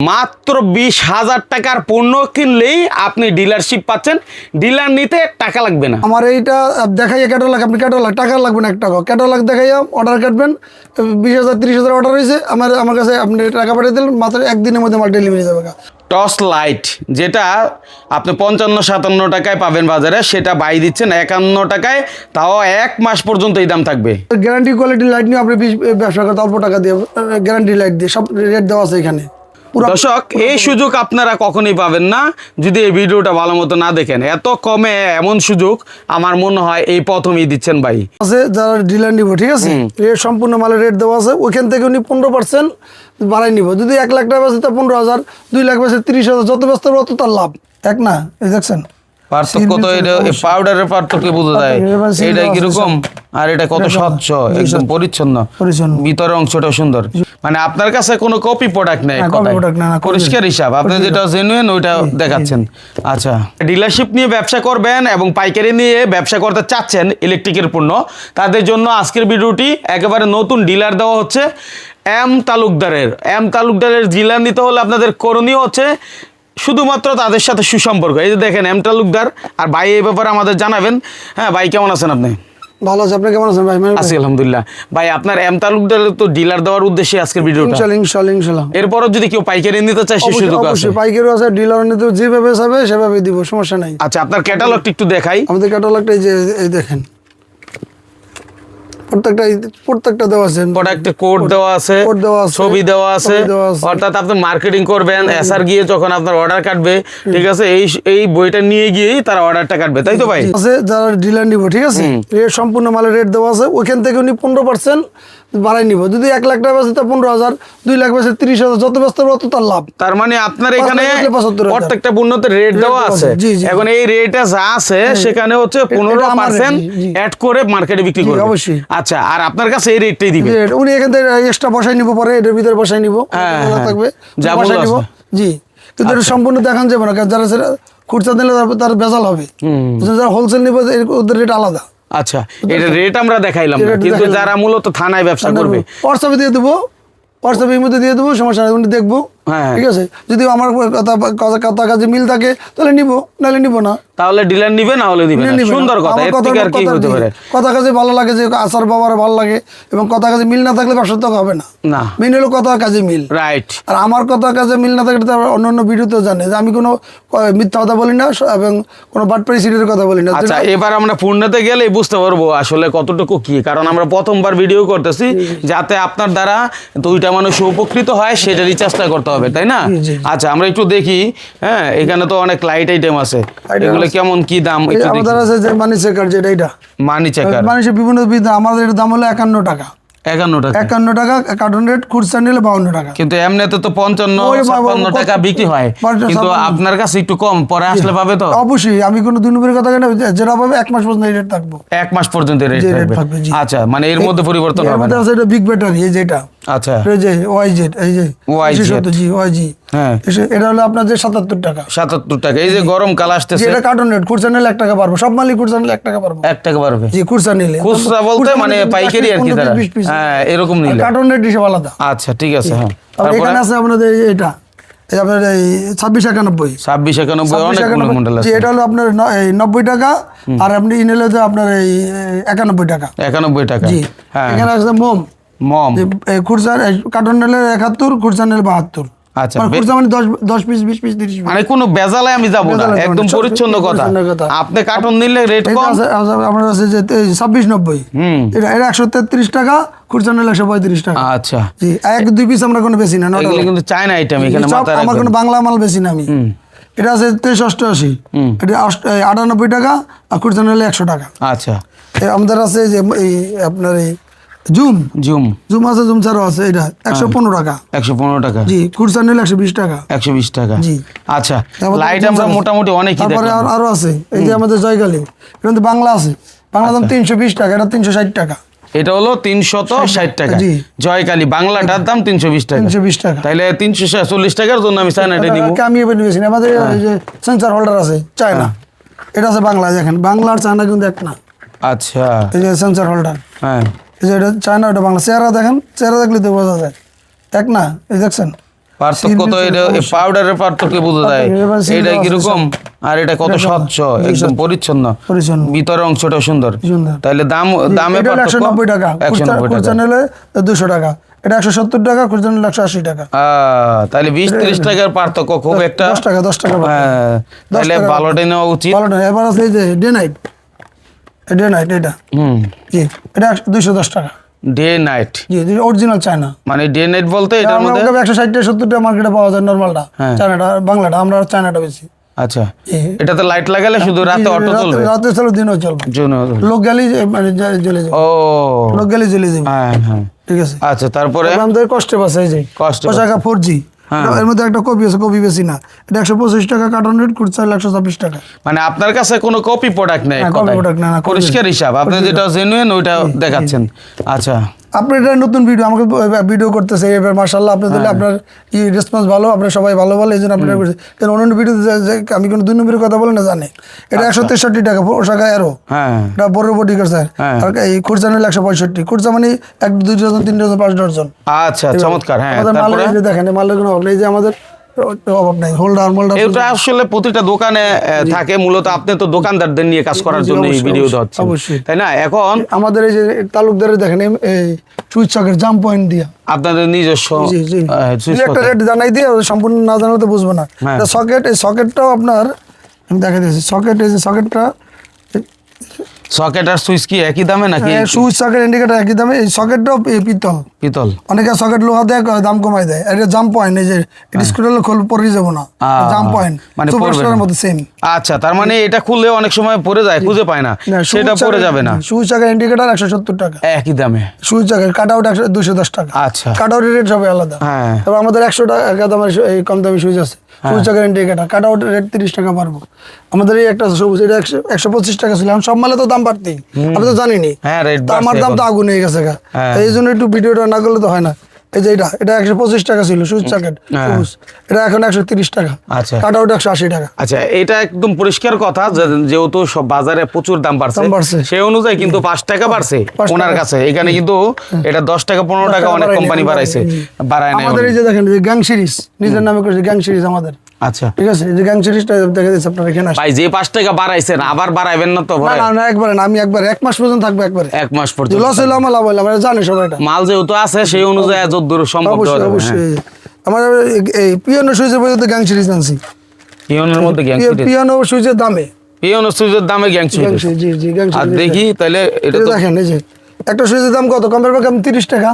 মাত্র বিশ হাজার টাকার পণ্য কিনলেই আপনি ডিলারশিপ পাচ্ছেন। ডিলার নিতে টাকা লাগবে না। আমার এইটা দেখাইয়া ক্যাটালগ আপনি ক্যাটালগ টাকা লাগবে না এক টাকা। ক্যাটালগ দেখাইয়া অর্ডার কাটবেন বিশ হাজার তিরিশ হাজার অর্ডার হয়েছে আমার আমার কাছে আপনি টাকা পাঠিয়ে দিলেন মাত্র একদিনের মধ্যে আমার ডেলিভারি যাবে টস লাইট যেটা আপনি পঞ্চান্ন সাতান্ন টাকায় পাবেন বাজারে সেটা বাই দিচ্ছেন একান্ন টাকায় তাও এক মাস পর্যন্ত এই দাম থাকবে। গ্যারান্টি কোয়ালিটি লাইট নিয়ে আপনি বিশ- ব্যবসা করতে অল্প টাকা দিয়ে গ্যারান্টি লাইট দিয়ে সব রেট দেওয়া আছে এখানে। দর্শক এই সুযোগ আপনারা কখনই পাবেন না। যদি এই ভিডিওটা ভালো মতো না দেখেন এত কমে এমন সুযোগ আমার মনে হয় এই প্রথমেই দিচ্ছেন ভাই। আছে যারা ডিলার নিব ঠিক আছে? রেট সম্পূর্ণ মালের রেট দেওয়া আছে। ওইখান থেকে উনি পনেরো পার্সেন্ট বাড়াই নিব। যদি এক লাখ টাকা বেঁচে তা পনেরো হাজার দুই লাখ বেচে তিরিশ হাজার যত ব্যস্ত তত তার লাভ। এক না এই দেখছেন? পার্থক্য তো এটা পাউডারের পার্থক্য বোঝা যায়। এটা কীরকম? আর এটা কত স্বচ্ছ? একদম পরিচ্ছন্ন। ভিতরের অংশটা সুন্দর। মানে আপনার কাছে কোনো কপি প্রোডাক্ট নেই পরিষ্কার হিসাব। আপনি যেটা জেনুইন ওইটা দেখাচ্ছেন। আচ্ছা। ডিলারশিপ নিয়ে ব্যবসা করবেন এবং পাইকারি নিয়ে ব্যবসা করতে চাচ্ছেন ইলেকট্রিকের পণ্য তাদের জন্য আজকের ভিডিওটি একেবারে নতুন ডিলার দেওয়া হচ্ছে এম তালুকদারের। এম তালুকদারের ডিলার নিতে হলে আপনাদের করণীয় হচ্ছে শুধুমাত্র তাদের সাথে সুসম্পর্ক। এই যে দেখেন এম তালুকদার আর ভাই এই ব্যাপারে আমাদের জানাবেন। হ্যাঁ ভাই কেমন আছেন আপনি? ভালো আছে। আপনি কেমন আছেন ভাই? আছি আলহামদুলিল্লাহ। ভাই আপনার এম তালুকদার তো ডিলার দেওয়ার উদ্দেশ্যে আজকের ভিডিওটা? ইনশাল্লাহ ইনশাল্লাহ ইনশাল্লাহ। এরপরও যদি কেউ পাইকারি নিতে চায় সে সুযোগ আছে। অবশ্যই। পাইকারি আছে ডিলার নিতে যেভাবে চাবে সেভাবে দিব সমস্যা নাই। আচ্ছা আপনার ক্যাটালগটা একটু দেখাই। আমাদের ক্যাটালগটা এই যে এই দেখেন। প্রত্যেকটা প্রত্যেকটা দেওয়া আছে। প্রোডাক্টে কোড দেওয়া আছে কোড দেওয়া আছে, ছবি দেওয়া আছে। অর্থাৎ আপনি মার্কেটিং করবেন এসআর গিয়ে যখন আপনার অর্ডার কাটবে ঠিক আছে এই এই বইটা নিয়ে গিয়েই তারা অর্ডারটা কাটবে তাই তো ভাই? আছে যারা ডিলার নিব ঠিক আছে? সম্পূর্ণ মালের রেট দেওয়া আছে ওইখান থেকে উনি পনেরো পার্সেন্ট বাড়াই নিব। যদি এক লাখ টাকা বেচে পনেরো হাজার দুই লাখ বেচে তিরিশ হাজার যত ব্যস্ত হবে তত তার লাভ। তার মানে আপনার এখানে লাখ হলে 75,000 প্রত্যেকটা পণ্যতে রেট দেওয়া আছে। এখন এই রেটে যা আছে সেখানে হচ্ছে পনেরো পার্সেন্ট। অ্যাড করে মার্কেটে বিক্রি করবে। অবশ্যই। আচ্ছা আর আপনার কাছে এই রেটটাই দিবে। উনি এখান থেকে এক্সট্রা বসাই নিব পরে এটার ভিতরে বসাই নিব। হ্যাঁ, হ্যাঁ। থাকবে। যা বসাই নিব। জি। কিন্তু এটা সম্পূর্ণ দেখান যাবে না কারণ যারা খুচরা দিলে তার- বেজাল হবে। যারা হোলসেল নিবে ওদের রেট আলাদা। আচ্ছা এটা রেট আমরা দেখাইলাম কিন্তু। যারা মূলত থানায় ব্যবসা করবে হোয়াটসঅ্যাপে দিয়ে দেবো হোয়াটসঅ্যাপের মধ্যে দিয়ে দেবো সমস্যা দেখব। ঠিক আছে? যদি আমার কথা কথা কাজে মিল থাকে তাহলে নিবো নাহলে নিবো না। তাহলে ডিলার নিবে না হলে দিবে। সুন্দর কথা এর থেকে আর কি হতে পারে? কথা কাজে ভালো লাগে যে আসার বাবার ভালো লাগে এবং কথা কাজে মিল না থাকলে ব্যবসা তো হবে না। না। মেন হলো কথা কাজে মিল। রাইট আর আমার কথা কাজে মিল না থাকলে তো আবার অন্য অন্য ভিডিওতেও জানে যে আমি কোনো মিথ্যা কথা বলি না এবং কোনো বাটপাড়ি সিটের কথা বলি না। আচ্ছা এবার আমরা পূর্ণতে গেলে বুঝতে পারব আসলে কতটুকু কি কারণ আমরা প্রথমবার ভিডিও করতেছি যাতে আপনার দ্বারা দুইটা মানুষ উপকৃত হয় সেটারই চেষ্টা করতে হবে। তাই না। আচ্ছা আমরা একটু দেখি হ্যাঁ এখানে তো অনেক লাইট আইটেম আছে। এগুলো কেমন কি দাম আমাদের আছে যে মানি চেকার যেটা এটা। মানি চেকার মানুষের বিভিন্ন আমাদের এর দাম হলো একান্ন টাকা। একান্ন টাকা। একান্ন টাকা কার্টন রেট খুচরা নিলে বাউন্ন টাকা। কিন্তু এমনিতে তো পঞ্চান্ন ছাপ্পান্ন টাকা বিক্রি হয়। কিন্তু আপনার কাছে একটু কম পরে আসলে পাবে তো? অবশ্যই আমি কোনো দুই নম্বরের কথা কেন যেটা পাবে এক মাস পর্যন্ত রেট থাকব। এক মাস পর্যন্ত রেট থাকবে। আচ্ছা মানে এর মধ্যে পরিবর্তন হবে এটা বিগ ব্যাটারি এই যেটা আচ্ছা। এই যে ওয়াই এই যে YZ জি ওয়াই হ্যাঁ। এটা হলো আপনার যে সাতাত্তর টাকা। সাতাত্তর টাকা। এই যে গরম কাল আসতেছে। এটা কার্টন রেট খুচরা নিলে এক টাকা পারব সব মালিক খুচরা নিলে এক টাকা পারব এক টাকা পারবে জি খুচরা নিলে। খুচরা বলতে মানে পাইকারি আর কি তারা। হ্যাঁ এরকম নিলে। কার্টন রেট হিসেবে আলাদা। আচ্ছা ঠিক আছে হ্যাঁ। এখানে আছে আপনাদের এটা। আপনার এই ছাব্বিশ একানব্বই। ছাব্বিশ একানব্বই এটা হলো আপনার এই নব্বই টাকা। আর আপনি ইনেলে আপনার এই একানব্বই টাকা। একানব্বই টাকা। জি। হ্যাঁ। এখানে আছে মোম। মম। খুচরা কার্টন একাত্তর বাহাত্তর। আচ্ছা মানে বে- খুচরা দশ দশ পিস বিশ পিস তিরিশ পিস। কোনো বেজালে আমি যাব না। একদম পরিচ্ছন্ন কথা। আপনি কার্টুন নিলে রেট কম। আছে আছে- যে ছাব্বিশ নব্বই। হুম। এটা এটা একশো তেত্রিশ টাকা খুচরা নিলে একশো পঁয়ত্রিশ টাকা। আচ্ছা। জি এক দুই পিস আমরা কোনো বেশি না এগুলো কিন্তু চায়না আইটেম এখানে সব আমার কোনো বাংলা মাল বেশি না আমি। এটা আছে তেইশ অষ্টআশি। হুম। এটা অষ্ট- এই আটানব্বই টাকা আর খুচরা নিলে একশো টাকা। আচ্ছা। আমাদের আছে যে এই আপনার এই জুম? জুম। জুম আছে জুম ছাড়াও আছে এটা একশো পনেরো টাকা। একশো পনেরো টাকা। জি নিলে একশো বিশ টাকা। একশো বিশ টাকা। জি। আচ্ছা লাইট আমরা মোটামুটি অনেকই তারপরে আরও আছে। এই যে আমাদের জয়কালী এটা কিন্তু বাংলা আছে। বাংলা আচ্ছা। দাম তিনশো বিশ টাকা এটা তিনশো ষাট টাকা। এটা হলো তিনশত ষাট টাকা। জয়কালী বাংলাটার দাম তিনশো বিশ টাকা। তিনশো বিশ টাকা। তাইলে তিনশো চল্লিশ টাকার জন্য আমি চায়নাটা নিব এটা আমি এবার নিয়েছি। আমাদের হ্যাঁ। যে সেন্সার হোল্ডার আছে চায়না। এটা আছে বাংলা দেখেন। বাংলা আর চায়না কিন্তু এক না। আচ্ছা। এই যে সেন্সার হোল্ডার। হ্যাঁ। এই যে এটা চায়না ওটা বাংলা। চেহারা দেখেন চেহারা দেখলে তো বোঝা যায়। এক না এই দেখছেন? পার্থক্য তো এটা পাউডারের পার্থক্য বোঝা যায়। এটা কীরকম? আর এটা কত স্বচ্ছ একদম পরিচ্ছন্ন। ভিতরের অংশটা সুন্দর। তাহলে দাম দামে একশো নব্বই টাকা। একশো নব্বই টাকা। দুশো টাকা। এটা একশো সত্তর টাকা একশো আশি টাকা। তাহলে বিশ ত্রিশ টাকার পার্থক্য খুব একটা। দশ টাকা দশ টাকা তাহলে ভালোটাই নেওয়া উচিত। ভালো না এবার আছে যে ডে নাইট ডে নাইট এটা হুম। জি এটা দুইশো দশ টাকা। Day night G original China মানে ডে নাইট বলতে এটার মধ্যে? একশো ষাট টাকা সত্তর টাকা মার্কেটে পাওয়া যায় নর্মালটা হ্যাঁ। চায়নাটা বাংলাটা আমরা চায়নাটা বেশি আচ্ছা। এটাতে লাইট লাগালে শুধু রাতে অটো চলবে? রাতে চলো দিনও চলবে। লোক গেলেই যে- মানে জ্বলে যাবে। ও। লোক গেলেই জ্বলে যাবে। হ্যাঁ হ্যাঁ। ঠিক আছে? আচ্ছা তারপরে? আমাদের কষ্টে পাচ্ছে যে। কষ্টে পোশাকা ফোর জি হ্যাঁ। এর মধ্যে একটা কপি আছে কপি বেশি না। এটা একশো পঁচিশ টাকা কার্টন রেট খুচরা একশো ছাব্বিশ টাকা। মানে আপনার কাছে কোনো কপি প্রোডাক্ট নেই কপি copy কথায়। product না, পরিষ্কার হিসাব। আপনি যেটা জেনুইন ওইটা দেখাচ্ছেন। আচ্ছা। আপনি এটা নতুন ভিডিও আমাকে ভিডিও করতেছে এবার মার্শাল্লাহ আপনি তাহলে আপনার ই রেসপন্স ভালো আপনার সবাই ভালো বলে এই জন্য আপনার করছে। কারণ অন্যান্য ভিডিওতে আমি কোনো দুই নম্বরের কথা বলে না জানে। এটা একশো তেষট্টি টাকা পোশাক এরো হ্যাঁ। এটা বড় বডি করছে। হ্যাঁ। আর এই খুরচা নিলে একশো পঁয়ষট্টি খুরচা মানে এক দুই ডজন তিন ডজন পাঁচ ডজন আচ্ছা চমৎকার। হ্যাঁ আমাদের মালের দেখেন মালের কোনো অভাব নেই এই যে আমাদের অভাব নাই হোল্ডার মোল্ডার এটা আসলে প্রতিটা দোকানে থাকে। মূলত আপনি তো দোকানদারদের নিয়ে কাজ করার জন্য এই ভিডিও অবশ্যই। তাই না? এখন আমাদের এই যে দেখেন এই- এই সুইচ চকের জাম পয়েন্ট দিয়া। আপনাদের নিজস্ব একটা রেট জানাই দিয়ে সম্পূর্ণ না জানালে তো বুঝব না। হ্যাঁ। সকেট এই সকেটটাও আপনার আমি দেখা দিয়েছি সকেট এই যে সকেটটা সকেট আর সুইচ কি একই দামে নাকি? সুইচ সকেট ইন্ডিকেটার একই দামে। এই সকেটটাও পিতল। পিতল। অনেকে সকেট লোহা দেয় দাম কমাই দেয়। এটা জাম পয়েন্ট এই যে স্কুটার খোল পরে যাব না। জাম পয়েন্ট মানে মতো সেম আচ্ছা তার মানে এটা খুললে অনেক সময় পড়ে যায় খুঁজে পায় না। সেটা পড়ে যাবে না। সুইচ সকেট ইন্ডিকেটার একশো সত্তর টাকা। একই দামে। সুইচ সকেট কাট আউট একশো দুশো দশ টাকা। আচ্ছা। কাট আউটের রেট সবাই আলাদা। হ্যাঁ। তারপর আমাদের একশো টাকা দামের কম দামি সুইচ আছে। সুইচ গ্যারান্টি কাটা কাট আউট রেট তিরিশ টাকা পারব আমাদের এই একটা সবুজ এটা একশো পঁচিশ টাকা ছিল। এখন সব মালে তো দাম বাড়তেই। আমি তো জানিনি হ্যাঁ আমার দাম তো আগুন হয়ে গেছে গা। হ্যাঁ। এই জন্য একটু ভিডিওটা না করলে তো হয় না। এই যে এটা এটা একশো পঁচিশ টাকা ছিল সুইচ জ্যাকেট হ্যাঁ। এটা এখন একশো তিরিশ টাকা। আচ্ছা। কাট আউট একশো আশি টাকা। আচ্ছা এটা একদম পরিষ্কার কথা যেহেতু সব বাজারে প্রচুর দাম বাড়ছে সেই অনুযায়ী কিন্তু পাঁচ টাকা বাড়ছে ওনার কাছে। এখানে কিন্তু এটা দশ টাকা পনেরো টাকা অনেক কোম্পানি বাড়াইছে। বাড়ায় আমাদের এই যে দেখেন গ্যাং সিরিজ নিজের নামে করেছে গ্যাং সিরিজ আমাদের। আচ্ছা। ঠিক আছে যে গ্যাং সিরিজটা দেখা দিচ্ছে আপনার এখানে ভাই যে পাঁচ টাকা বাড়াইছেন আবার বাড়াইবেন না তো ভাই না না একবারে না আমি একবার এক মাস পর্যন্ত থাকব একবারে। এক মাস পর্যন্ত লস হইল আমার লাভ হইল আমরা জানি সবাই এটা। মাল যেহেতু আছে সেই অনুযায়ী যদ্দূর সম্ভব অবশ্যই হ্যাঁ। অবশ্যই। আমার এই- এই পিয়ানো সুইচের পর্যন্ত গ্যাং সিরিজ আনছি। পিওনের মধ্যে গ্যাং পিয়ানো দামে। সুইচের দামে gang gang series G G gang আর দেখি তাহলে এটা দেখেন এই যে একটা সুইচের দাম কত? কমের কম তিরিশ টাকা।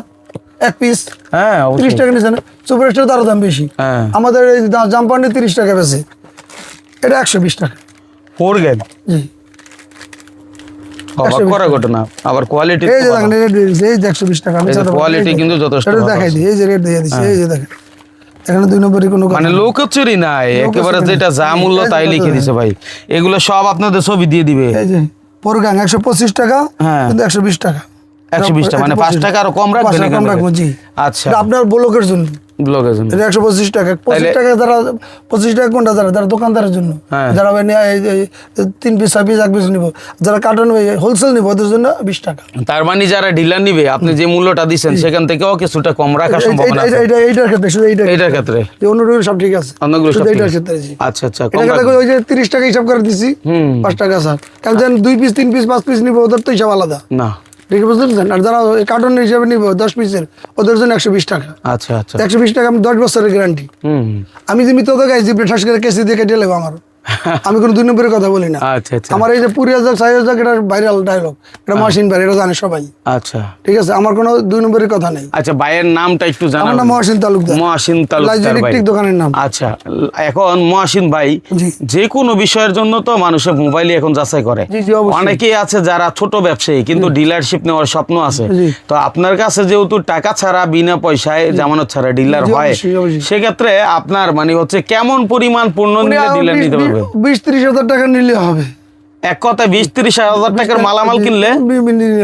এক পিস হ্যাঁ তিরিশ টাকা নিচে সুপার স্টার তারও দাম বেশি। হ্যাঁ। আমাদের এই জাম্পান্ডে তিরিশ টাকা বেশি। এটা একশো বিশ টাকা। Four G. অবাক করা ঘটনা। আবার কোয়ালিটি এই যে দেখেন রেট দিয়ে দিচ্ছে এই যে একশো বিশ টাকা। কিন্তু যথেষ্ট এটা দেখাই দিই এই যে রেট দিয়ে দিচ্ছে এই যে দেখেন। এখানে দুই কোনো মানে নেই। লোকচুরি নাই একেবারে যেটা যা মূল্য তাই লিখে। দিছে ভাই। এগুলো সব আপনাদের ছবি দিয়ে দিবে। এই যে পোরগাং একশো পঁচিশ টাকা হ্যাঁ। কিন্তু একশো বিশ টাকা। একশো বিশ টাকা মানে পাঁচ টাকা আরও কম রাখবেন কম রাখব থেকে? জি। আচ্ছা। আপনার ব্লকের জন্য। ব্লগের জন্য। এটা একশো পঁচিশ টাকা। পঁচিশ তাইলে- টাকা যারা পঁচিশ টাকা কোনটা যারা? যারা দোকানদারের জন্য। হ্যাঁ। যারা ওই নিয়ে এই- এই তিন পিস ছয় পিস এক পিস নিব। যারা কার্টন হোলসেল নিব ওদের জন্য বিশ টাকা। তার মানে যারা ডিলার নিবে আপনি যে মূল্যটা সেখান থেকেও কিছুটা কম সম্ভাবনা আছে এই- এইটার ক্ষেত্রে শুধু এইটার ক্ষেত্রে। অন্যগুলো সব ঠিক আছে। অন্যগুলো সব এইটার ক্ষেত্রে জি। আচ্ছা আচ্ছা কম ওই যে তিরিশ টাকা হিসাব করে দিছি টাকা স্যার কারণ যেন দুই পিস তিন পিস পাঁচ পিস নিব ওদের তো হিসাব আলাদা। না। পারছেন আর যারা কার্টন হিসাবে নিব দশ পিসের ওদের জন্য একশো বিশ টাকা। আচ্ছা আচ্ছা। একশো বিশ টাকা আমি দশ বছরের গ্যারান্টি হুম। আমি যে মিত্র গাইছি ঠাস করে কেসি দিয়ে কেটে নেব আমার। আমি কোনো দুই নম্বরের কথা বলি না। আচ্ছা আচ্ছা। আমার এই যে পুরি হাজার ছয় হাজার এটা ভাইরাল ডায়লগ এটা মহসিন ভাই এটা জানে সবাই। আচ্ছা। ঠিক আছে আমার কোনো দুই নম্বরের কথা নেই। আচ্ছা ভাইয়ের নামটা একটু আমার নাম মহসিন তালুকদার। মহাসিন তালুকদার ভাই। দোকানের নাম। আচ্ছা এখন মহাসিন ভাই যে কোনো বিষয়ের জন্য তো মানুষের মোবাইলে এখন যাচাই করে। অনেকেই আছে যারা ছোট ব্যবসায়ী কিন্তু ডিলারশিপ নেওয়ার স্বপ্ন আছে। তো আপনার কাছে যেহেতু টাকা ছাড়া বিনা পয়সায় জামানত ছাড়া ডিলার হয়। সেক্ষেত্রে আপনার মানে হচ্ছে কেমন পরিমাণ পণ্য নিলে ডিলার নিতে পারবে? বিশ ত্রিশ হাজার টাকা নিলে হবে। এক কথা বিশ ত্রিশ হাজার টাকার মালামাল কিনলে?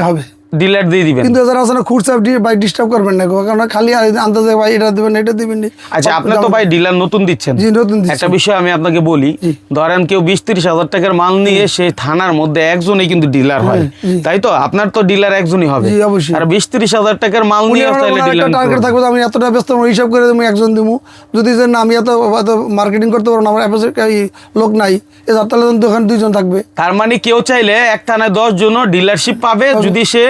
হবে। ডিলার দিয়ে দিবেন। কিন্তু যারা খুচরা ভাই ডিস্টার্ব করবেন না কারণ খালি যায় ভাই এটা দিবেন এটা দিবেন আচ্ছা আপনি তো ভাই ডিলার নতুন দিচ্ছেন। জি নতুন। একটা বিষয় আমি আপনাকে বলি ধরেন কেউ বিশ তিরিশ হাজার টাকার মাল নিয়ে থানার মধ্যে একজনই কিন্তু ডিলার হয়। তাই তো? আপনার তো ডিলার একজনই হবে। জি, অবশ্যই। আর বিশ তিরিশ হাজার টাকার মাল নিয়ে টার্গেট থাকবে আমি এতটা ব্যস্ত আমি হিসাব করে একজন দিব যদি যে আমি এত মার্কেটিং করতে পারব না আমার লোক নাই এ তাহলে দোকান দুইজন থাকবে। তার মানে কেউ চাইলে এক থানায় দশ জন ডিলারশিপ পাবে। যদি সে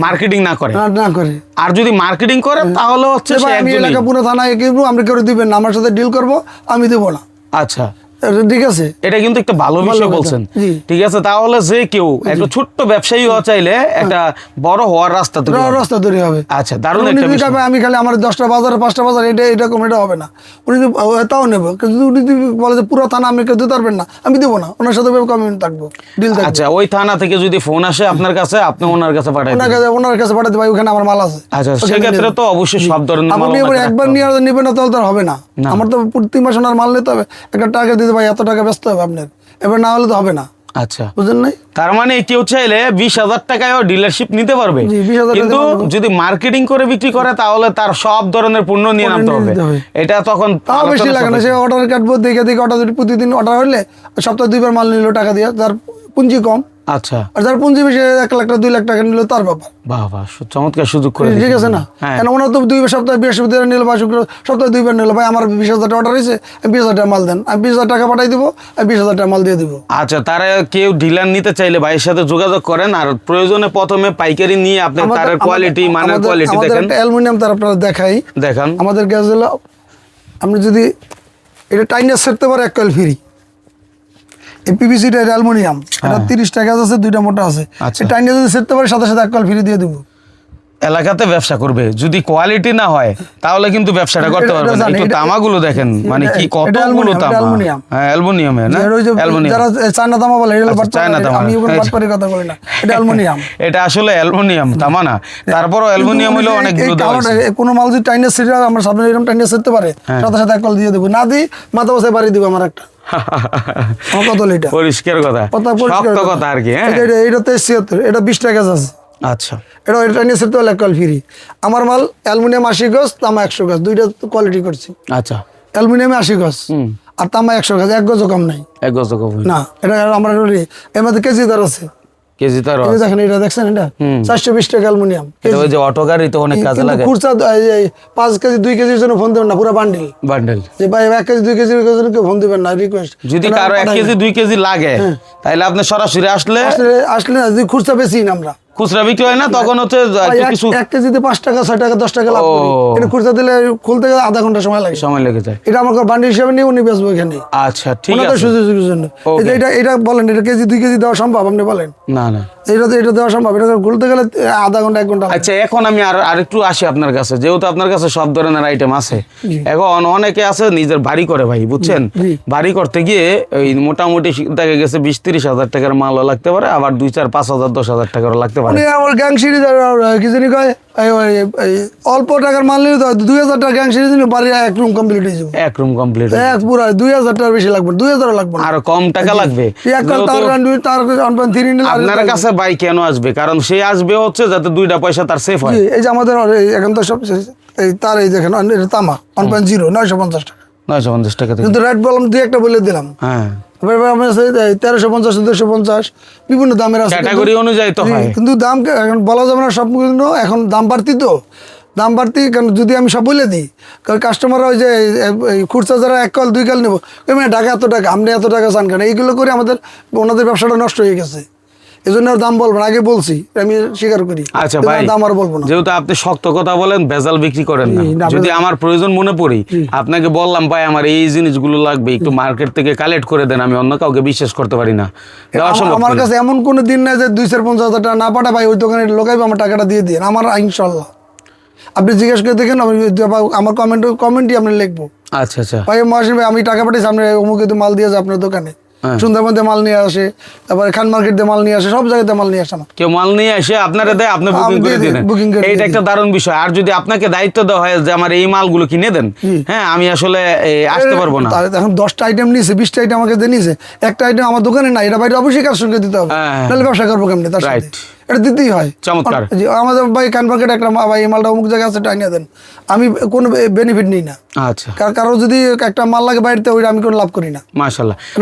মার্কেটিং না করে। না করে। আর যদি মার্কেটিং করে তাহলে হচ্ছে আমি। এলাকা পুরো থানায় কিনবো আপনি করে দিবেন না আমার সাথে ডিল করব আমি দেবো না। আচ্ছা। ঠিক আছে। এটা কিন্তু একটা ভালো বিষয় বলছেন। ঠিক আছে তাহলে যে কেউ একটা ছোট্ট ব্যবসায়ী হওয়া চাইলে একটা বড় হওয়ার রাস্তা তৈরি রাস্তা তৈরি হবে। আচ্ছা দারুণ একটা বিষয়। আমি খালি আমার দশটা বাজার পাঁচটা বাজার এটা এরকম এটা হবে না। উনি তাও নেব। কিন্তু উনি বলে যে পুরো থানা আমি কেউ দিতে পারবেন না আমি দেবো না। ওনার সাথে কমিউন থাকব ডিল থাকবে। আচ্ছা ওই থানা থেকে যদি ফোন আসে আপনার কাছে আপনি ওনার কাছে পাঠাই ওনার কাছে ওনার কাছে পাঠাতে ওখানে আমার মাল আছে। আচ্ছা সেক্ষেত্রে তো অবশ্যই সব ধরনের মাল আপনি একবার নিয়ে নেবেন না তাহলে তো হবে না। না। আমার তো প্রতি মাসে ওনার মাল নিতে হবে। একটা টাকা দিতে ভাই এত টাকা ব্যস্ত হবে আপনার। এবার না হলে তো হবে না। আচ্ছা। বুঝলেন নাই? তার মানে কেউ চাইলে বিশ হাজার টাকায়ও ডিলারশিপ নিতে পারবে। জি, 20,000 টাকা কিন্তু যদি মার্কেটিং করে বিক্রি করে তাহলে তার সব ধরনের পণ্য নিয়ে পণ্য নামতে হবে। এটা তখন তাও বেশি লাগে না সে সাপেক্ষে। অর্ডার কাটবো দেখে দেখে অর্ডার যদি প্রতিদিন অর্ডার হলে সপ্তাহে দুইবার মাল নিল টাকা দিয়ে তার পুঁজি কম। আচ্ছা। আর যার পুঁজি বেশি এক লাখ টাকা দুই লাখ টাকা নিল তার ব্যাপার বাহ বাহ চমৎকার সুযোগ করে ঠিক আছে না? হ্যাঁ। কেন ওনার তো দুই সপ্তাহে বৃহস্পতিবার নিল বা শুক্র সপ্তাহে দুইবার নিল। ভাই আমার বিশ হাজার টাকা অর্ডার হয়েছে আমি বিশ হাজার টাকা মাল দেন। আমি বিশ হাজার টাকা পাঠাই দিব আমি বিশ হাজার টাকা মাল দিয়ে দিব। আচ্ছা তারা কেউ ডিলার নিতে চাইলে ভাইয়ের সাথে যোগাযোগ করেন আর প্রয়োজনে প্রথমে পাইকারি নিয়ে আপনি আমাদের- তারের আমাদের- কোয়ালিটি মানের কোয়ালিটি দেখেন। অ্যালুমিনিয়াম তার আপনারা দেখাই। দেখান। আমাদের গ্যাস হলো আপনি যদি এটা টাইনাস সেরতে পারে এক কয়েল ফ্রি এটা অ্যালুমিনিয়াম। এটা তিরিশ টাকা আছে দুইটা মোটা আছে। টাইনে এই টাইনাস যদি সেরতে পারে সাথে সাথে এক কল ফ্রি দিয়ে দেবো। এলাকাতে ব্যবসা করবে। যদি কোয়ালিটি না হয় তাহলে কিন্তু ব্যবসাটা করতে পারবে না। একটু তামাগুলো দেখেন মানে কি কতগুলো তামা? হ্যাঁ অ্যালুমিনিয়ামে না? অ্যালুমিনিয়াম। যারা চায়না তামা বলে এটা আচ্ছা, চায়না তামা। আমি। বাটপারি কথা বলি না। এটা অ্যালুমিনিয়াম। এটা আসলে অ্যালুমিনিয়াম তামা না। তারপরও অ্যালুমিনিয়াম হলো এই দেওয়া কালোটা, কোনো মাল যদি টাইনাস সেরে আমার সামনে এরকম টাইনাস সেরতে পারে। হ্যাঁ। সাথে সাথে কল দিয়ে দেবো। না দিই মাথা বসে বাড়ি দিব আমার একটা। কত লিটার? পরিষ্কার কথা। কথা পরিষ্কার কথা। আর কি হ্যাঁ। এটা- এটা- এটা তেইশ ছিয়াত্তর এটা বিশ টাকা আছে আচ্ছা। এটা এটা নিয়ে সেরতে হলে কল ফ্রি। আমার মাল অ্যালুমিনিয়াম আশি গজ তামা একশো গজ দুইটা কোয়ালিটি করছি। আচ্ছা। অ্যালুমিনিয়ামে আশি গজ আর তামা একশো গজ এক গজও কম নাই। এক গজ কবুল না এটা আমরা এর মধ্যে কেজি দর আছে। কেজি তার দেখেন এটা দেখছেন এটা। চারশো বিশ টাকা অ্যালুমিনিয়াম। ওই যে অটো গাড়ি তো অনেক কাজে লাগে। খুচরা পাঁচ কেজি দুই কেজির জন্য ফোন দেবেন না পুরো বান্ডিল বান্ডেল যে ভাই এক কেজি দুই কেজির জন্য কেউ ফোন দিবেন না রিকোয়েস্ট যদি কারও এক কেজি দুই কেজি লাগে তাহলে আপনি সরাসরি আসলে আসলে আসলে যদি খুচরা বেশি না আমরা। খুচরা বিক্রি হয় না তখন হচ্ছে কিছু এক কেজিতে পাঁচ টাকা ছয় টাকা দশ টাকা লাভ করি। এটা খুচরা দিলে খুলতে গেলে আধা ঘণ্টা সময় লাগে। সময় লেগে যায়। এটা আমার বান্ডিল হিসাবে নিয়ে উনি বেচবো এখানে। আচ্ছা ঠিক আছে। সুযোগের জন্য। এটা এটা বলেন এটা কেজি দুই কেজি দেওয়া সম্ভব আপনি বলেন? না না। এটা তো এটা দেওয়া সম্ভব। এটা খুলতে গেলে আধা ঘণ্টা এক ঘণ্টা আচ্ছা এখন আমি আর আরেকটু আসি আপনার কাছে। যেহেতু আপনার কাছে সব ধরনের আইটেম আছে। এখন অনেকে আছে নিজের বাড়ি করে ভাই বুঝছেন। বাড়ি করতে গিয়ে ওই মোটামুটি দেখা গেছে বিশ তিরিশ হাজার টাকার মালও লাগতে পারে আবার দুই চার পাঁচ হাজার দশ হাজার টাকারও লাগতে পারে। উনি আমার গ্যাং সিরিজ কি জানি কয় এই ওই- এই অল্প টাকার মাল নিলে তো দুই হাজার টাকা গ্যাং সিরিজ নিলে বাড়ি এক রুম কমপ্লিট হয়ে যাবে। এক রুম কমপ্লিট এক পুরা দুই হাজার টাকার বেশি লাগবে দুই হাজার লাগবে না। কম টাকা লাগবে। তার থ্রি আপনার কাছে ভাই কেন আসবে? কারণ সে আসবে হচ্ছে যাতে দুইটা পয়সা তার সেফ হয়। এই যে আমাদের এই এখন তো সব এই তার এই দেখেন তামা ওয়ান পয়েন্ট জিরো নয়শো পঞ্চাশ টাকা। নয়শো পঞ্চাশ টাকা কিন্তু রেট বললাম দুই একটা বলে দিলাম। হ্যাঁ। তেরোশো পঞ্চাশ চোদ্দশো পঞ্চাশ বিভিন্ন দামের আছে। ক্যাটাগরি অনুযায়ী তো হয়। কিন্তু দাম এখন বলা যাবে না সব এখন দাম বাড়তি তো। দাম বাড়তি কারণ যদি আমি সব বলে দিই কারণ কাস্টমার ওই যে খুচরা যারা এক কল দুই কল নেব মানে ঢাকা এত টাকা আপনি এত টাকা চান কেন? এইগুলো করে আমাদের ওনাদের ব্যবসাটা নষ্ট হয়ে গেছে। এই জন্য আর দাম বলব না আগে বলছি আমি স্বীকার করি। আচ্ছা ভাই দাম আর বলব না। যেহেতু আপনি শক্ত কথা বলেন ভেজাল বিক্রি করেন না। যদি আমার প্রয়োজন মনে পড়ি আপনাকে বললাম ভাই আমার এই জিনিসগুলো লাগবে একটু মার্কেট থেকে কালেক্ট করে দেন আমি অন্য কাউকে বিশ্বাস করতে পারি না। আমার-? কাছে এমন কোনো দিন নাই যে দুই চার পঞ্চাশ হাজার টাকা না পাঠা ভাই ওই দোকানে লোকাইবে আমার টাকাটা দিয়ে দিন আমার ইনশাল্লাহ। আপনি জিজ্ঞেস করে দেখেন আমি আমার কমেন্ট কমেন্টই আপনি লিখব। আচ্ছা আচ্ছা। ভাই মহাসিন ভাই আমি টাকা পাঠাইছি আপনি অমুক মাল দিয়ে আছে আপনার দোকানে। সুন্দরবন দিয়ে মাল নিয়ে আসে তারপরে খান মার্কেট দিয়ে মাল নিয়ে আসে সব জায়গাতে মাল নিয়ে আসে আমার। কেউ মাল নিয়ে আসে আপনারা দেয় আপনি বুকিং করে দিলেন। এইটা একটা দারুণ বিষয়। আর যদি আপনাকে দায়িত্ব দেওয়া হয় যে আমার এই মালগুলো কিনে দেন হ্যাঁ আমি আসলে আসতে পারব না। তাহলে এখন দশটা আইটেম নিয়েছে বিশটা আইটেম আমাকে দিয়ে নিয়েছে একটা আইটেম আমার দোকানে নাই এটা বাইরে অবশ্যই কার সঙ্গে দিতে হবে। তাহলে হ্যাঁ। নাহলে ব্যবসা করব কেমনি তার Right. এটা দিতেই হয়। চমৎকার। জি, আমাদের ভাই কান পকেট একটা মা- ভাই এই মালটা অমুক জায়গায় আছে টাইনিয়ে দেন। আমি কোনো বেনিফিট নিই না। আচ্ছা। কার- কারও যদি একটা মাল লাগে বাড়িতে ওইটা আমি কোনো লাভ করি না।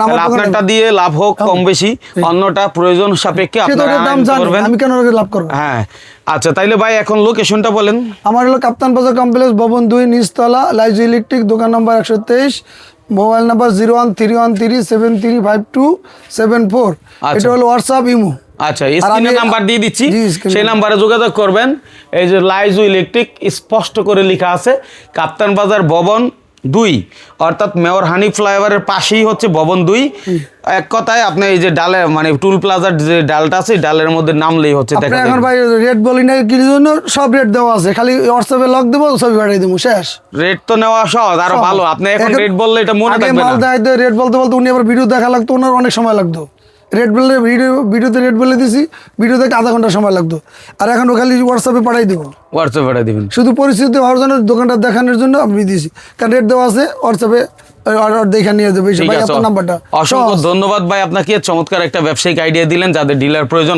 তাহলে আপনারটা দিয়ে লাভ হোক কম বেশি অন্যটা প্রয়োজন সাপেক্ষে আপনারা দাম আনতে জানি পারবেন আমি কেন লাভ করব? হ্যাঁ। আচ্ছা তাইলে ভাই এখন লোকেশনটা বলেন। আমার হলো কাপ্তান বাজার কমপ্লেক্স ভবন দুই নিচতলা লাইজ ইলেকট্রিক দোকান নম্বর একশো তেইশ mobile number zero one three one three seven three five two seven four. এটা হলো হোয়াটসঅ্যাপ ইমো আচ্ছা স্ক্রিনে নাম্বার দিয়ে দিচ্ছি। সেই নাম্বারে যোগাযোগ করবেন। এই যে লাইজু ইলেকট্রিক স্পষ্ট করে লেখা আছে কাপ্তান বাজার ভবন দুই অর্থাৎ মেয়র হানি ফ্লাইওভারের পাশেই হচ্ছে ভবন দুই। এক কথায় আপনি এই যে ডালে মানে টুল প্লাজার যে ডালটা আছে ডালের মধ্যে নামলেই হচ্ছে দেখা এখন ভাই রেট বলি না কি জন্য সব রেট দেওয়া আছে? খালি হোয়াটসঅ্যাপে লক দেবো ছবি পাঠিয়ে দেবো শেষ। রেট তো নেওয়া সহজ আরও ভালো। আপনি এখন রেট বললে এটা মনে থাকবে না। রেট বলতে বলতে উনি আবার ভিডিও দেখা লাগতো ওনার অনেক সময় লাগতো। রেট বললে ভিডিও ভিডিওতে রেড বলে দিছি ভিডিও দেখতে আধা ঘণ্টা সময় লাগতো। আর এখন ও খালি হোয়াটসঅ্যাপে পাঠাই দেবো। হোয়াটসঅ্যাপে পাঠিয়ে দিবেন। শুধু পরিস্থিতি হওয়ার জন্য দোকানটা দেখানোর জন্য আমি দিয়েছি কারণ রেট দেওয়া আছে হোয়াটসঅ্যাপে অসংখ্য ধন্যবাদ ভাই আপনাকে চমৎকার একটা ব্যবসায়িক আইডিয়া দিলেন যাদের ডিলার প্রয়োজন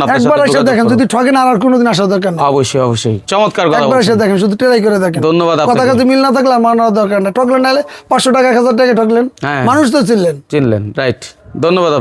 দেখেন। যদি ঠকেন আর কোনোদিন আসার দরকার অবশ্যই অবশ্যই। চমৎকার একবার এসে দেখেন শুধু ট্রাই করে দেখেন। ধন্যবাদ কথা আপনাকে। কাছে মিল না থাকলে মানার দরকার না ঠকলেন নাহলে পাঁচশো টাকা এক হাজার টাকা ঠকলেন হ্যাঁ। মানুষ তো চিনলেন। চিনলেন রাইট ধন্যবাদ।